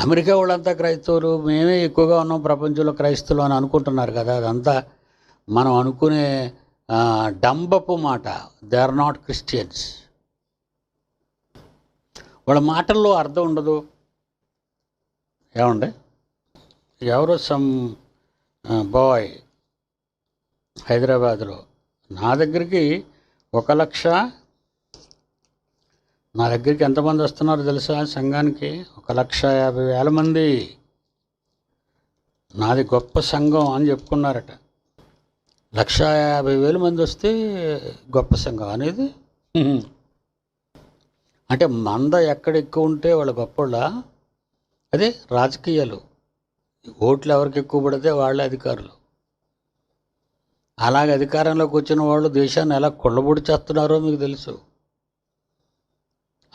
America వాళ్ళంతా క్రైస్తవులు మేమే ఎక్కువగా ఉన్నాం ప్రపంచంలో క్రైస్తవులు అని అనుకుంటున్నారు కదా. అదంతా మనం అనుకునే డంబపు మాట. దే ఆర్ నాట్ క్రిస్టియన్స్ వాళ్ళ మాటల్లో అర్థం ఉండదు. ఏమండి? ఎవరో సమ్ బాయ్ హైదరాబాద్లో నా దగ్గరికి ఒక లక్ష నా దగ్గరికి ఎంతమంది వస్తున్నారో తెలుసా? సంఘానికి ఒక లక్ష యాభై వేల మంది. నాది గొప్ప సంఘం అని చెప్పుకున్నారట. లక్ష యాభై వేల మంది వస్తే గొప్ప సంఘం అనేది? అంటే మంద ఎక్కడ ఎక్కువ ఉంటే వాళ్ళ గొప్పళ్ళ? అదే రాజకీయాలు. ఓట్లు ఎవరికి ఎక్కువ పడితే వాళ్ళే అధికారులు. అలాగే అధికారంలోకి వచ్చిన వాళ్ళు దేశాన్ని ఎలా కుళ్ళబొడి చేస్తున్నారో మీకు తెలుసు.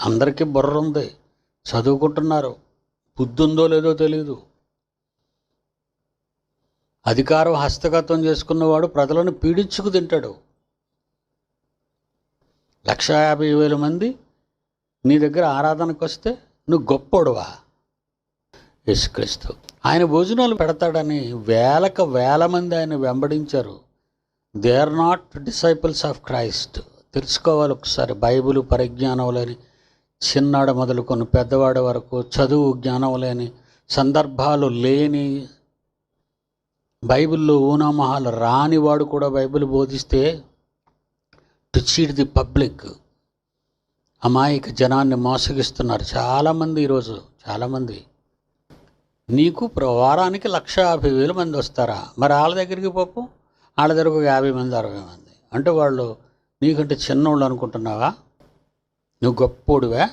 అందరికీ బుర్ర ఉంది. చదువుకుంటున్నారు. బుద్ధి ఉందో లేదో తెలియదు అధికారం హస్తగతం చేసుకున్నవాడు ప్రజలను పీడించుకు తింటాడు. లక్ష యాభై వేల మంది నీ దగ్గర ఆరాధనకు వస్తే నువ్వు గొప్పోడువా? యేసుక్రీస్తు. ఆయన భోజనాలు పెడతాడని వేలకు వేల మంది ఆయన వెంబడించారు. They are not disciples of Christ తెలుసుకోవాలి ఒకసారి బైబిల్ పరిజ్ఞానం లేని చిన్నాడు మొదలుకొని పెద్దవాడి వరకు చదువు జ్ఞానం లేని సందర్భాలు లేని బైబిల్లో ఊనామహాలు రానివాడు కూడా బైబిల్ బోధిస్తే టు చీట్ ది పబ్లిక్. అమాయక జనాన్ని మోసగిస్తున్నారు చాలామంది ఈరోజు చాలామంది. నీకు వారానికి లక్ష యాభై వేల మంది వస్తారా? మరి వాళ్ళ దగ్గరికి పోపు వాళ్ళ దగ్గర ఒక యాభై మంది అరవై మంది. అంటే వాళ్ళు నీకంటే చిన్నోళ్ళు అనుకుంటున్నావా? నువ్వు గొప్పోడువా?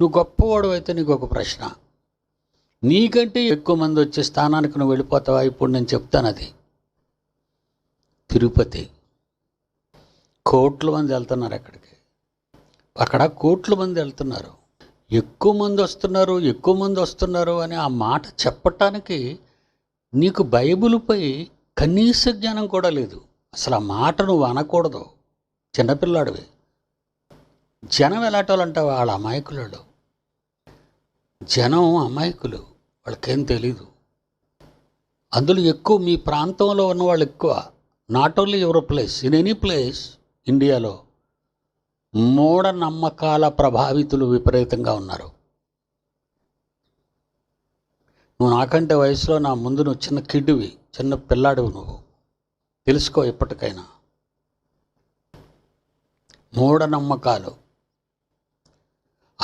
నువ్వు గొప్పవాడు అయితే నీకు ఒక ప్రశ్న. నీకంటే ఎక్కువ మంది వచ్చే స్థానానికి నువ్వు వెళ్ళిపోతావా? ఇప్పుడు నేను చెప్తాను అది. తిరుపతి. కోట్ల మంది వెళ్తున్నారు అక్కడికి. అక్కడ కోట్ల మంది వెళ్తున్నారు. ఎక్కువ మంది వస్తున్నారు ఎక్కువ మంది వస్తున్నారు అని ఆ మాట చెప్పటానికి నీకు బైబిల్పై కనీస జ్ఞానం కూడా లేదు. అసలు ఆ మాట నువ్వు అనకూడదు. చిన్నపిల్లాడివి. జనం ఎలాటోళ్ళంటే వాళ్ళ అమాయకులు జనం అమాయకులు. వాళ్ళకేం తెలీదు. అందులో ఎక్కువ మీ ప్రాంతంలో ఉన్న వాళ్ళు ఎక్కువ not only your place in any place ఇండియాలో మూఢనమ్మకాల ప్రభావితులు విపరీతంగా ఉన్నారు. నువ్వు నాకంటే వయసులో నా ముందు నువ్వు చిన్న కిడ్డువి చిన్న పిల్లాడివి నువ్వు. తెలుసుకో ఇప్పటికైనా మూఢనమ్మకాలు.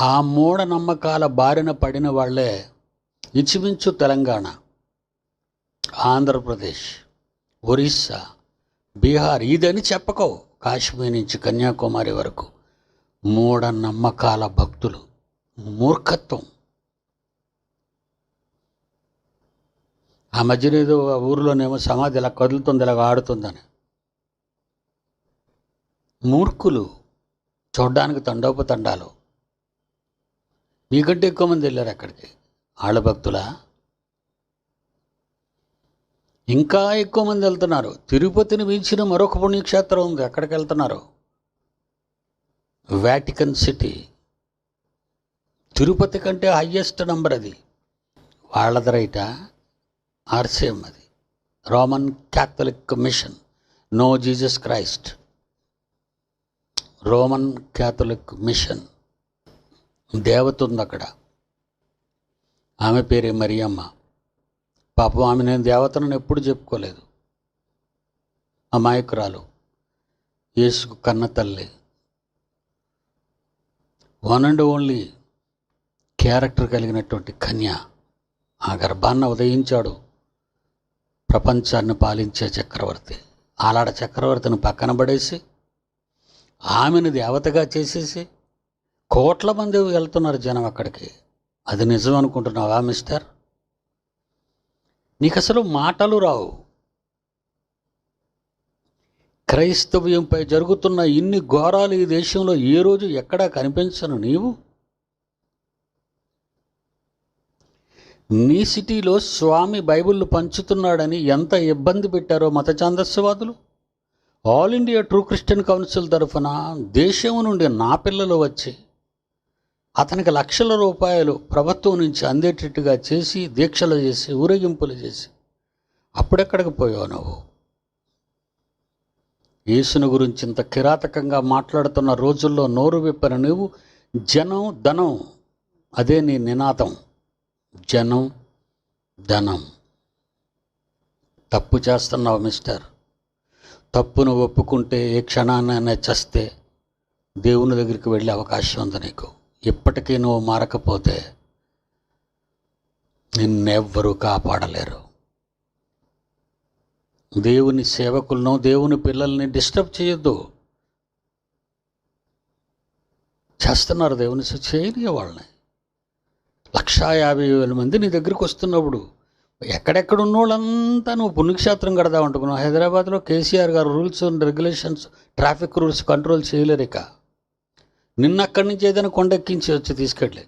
ఆ మూఢనమ్మకాల బారిన పడిన వాళ్ళే ఇంచుమించు తెలంగాణ ఆంధ్రప్రదేశ్ ఒరిస్సా బీహార్ ఇదని చెప్పకో కాశ్మీర్ నుంచి కన్యాకుమారి వరకు. మూఢనమ్మకాల భక్తులు మూర్ఖత్వం. ఆ మధ్యన ఏదో ఆ ఊరిలోనేమో సమాధి ఇలా కదులుతుంది ఇలా ఆడుతుందని. మూర్ఖులు చూడ్డానికి తండోపతండాలు. మీకంటే ఎక్కువ మంది వెళ్ళారు అక్కడికి. ఆళ్ళ భక్తులా? ఇంకా ఎక్కువ మంది వెళ్తున్నారు. తిరుపతిని మించిన మరొక పుణ్యక్షేత్రం ఉంది. అక్కడికి వెళ్తున్నారు? Vatican city. తిరుపతి కంటే హయ్యెస్ట్ నంబర్ అది. వాళ్ళది రైట ఆర్సిఎం అది. Roman Catholic mission. No Jesus Christ. Roman Catholic mission. దేవత ఉంది అక్కడ ఆమె పేరే మరియమ్మ. పాపం ఆమె నేను దేవతను ఎప్పుడు చెప్పుకోలేదు. అమాయకురాలు. యేసుకు కన్న తల్లి. వన్ అండ్ ఓన్లీ క్యారెక్టర్ కలిగినటువంటి కన్య. ఆ గర్భాన్న ఉదయించాడు. ప్రపంచాన్ని పాలించే చక్రవర్తి. ఆలాడ చక్రవర్తిని పక్కన పడేసి ఆమెను దేవతగా చేసేసి కోట్ల మంది వెళ్తున్నారు జనం అక్కడికి. అది నిజం అనుకుంటున్నావా మిస్టర్? నీకు అసలు మాటలు రావు. క్రైస్తవ్యంపై జరుగుతున్న ఇన్ని ఘోరాలు ఈ దేశంలో ఏ రోజు ఎక్కడా కనిపించను నీవు? నీ సిటీలో స్వామి బైబిల్ను పంచుతున్నాడని ఎంత ఇబ్బంది పెట్టారో మత ఛాందస్యవాదులు? All India True Christian Council తరఫున దేశం నుండి నా పిల్లలు వచ్చి అతనికి లక్షల రూపాయలు ప్రభుత్వం నుంచి అందేటట్టుగా చేసి దీక్షలు చేసి ఊరేగింపులు చేసి అప్పుడెక్కడికి పోయావు నువ్వు? యేసును గురించి ఇంత కిరాతకంగా మాట్లాడుతున్న రోజుల్లో నోరు విప్పిన నువ్వు జనం ధనం అదే నీ నినాదం. జనం ధనం. తప్పు చేస్తున్నావు మిస్టర్. తప్పును ఒప్పుకుంటే ఏ క్షణాన్నైనా చస్తే దేవుని దగ్గరికి వెళ్ళే అవకాశం ఉంది నీకు. ఇప్పటికీ నువ్వు మారకపోతే నిన్నెవ్వరూ కాపాడలేరు. దేవుని సేవకులను దేవుని పిల్లల్ని డిస్టర్బ్ చేయొద్దు. చేస్తున్నారు దేవుని సేవ చేయని వాళ్ళని. లక్షా యాభై వేల మంది నీ దగ్గరికి వస్తున్నప్పుడు ఎక్కడెక్కడ ఉన్నోళ్ళంతా నువ్వు పుణ్యక్షేత్రం కడదాం అనుకున్నావు. హైదరాబాద్లో కేసీఆర్ గారు rules and regulations traffic rules control చేయలేరు ఇక నిన్న అక్కడి నుంచి ఏదైనా కొండెక్కించి వచ్చి తీసుకెళ్ళి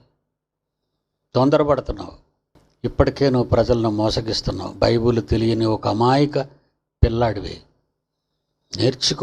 తొందరపడుతున్నావు. ఇప్పటికే నువ్వు ప్రజలను మోసగిస్తున్నావు. బైబుల్ తెలియని ఒక అమాయక పిల్లాడివి. నేర్చుకో.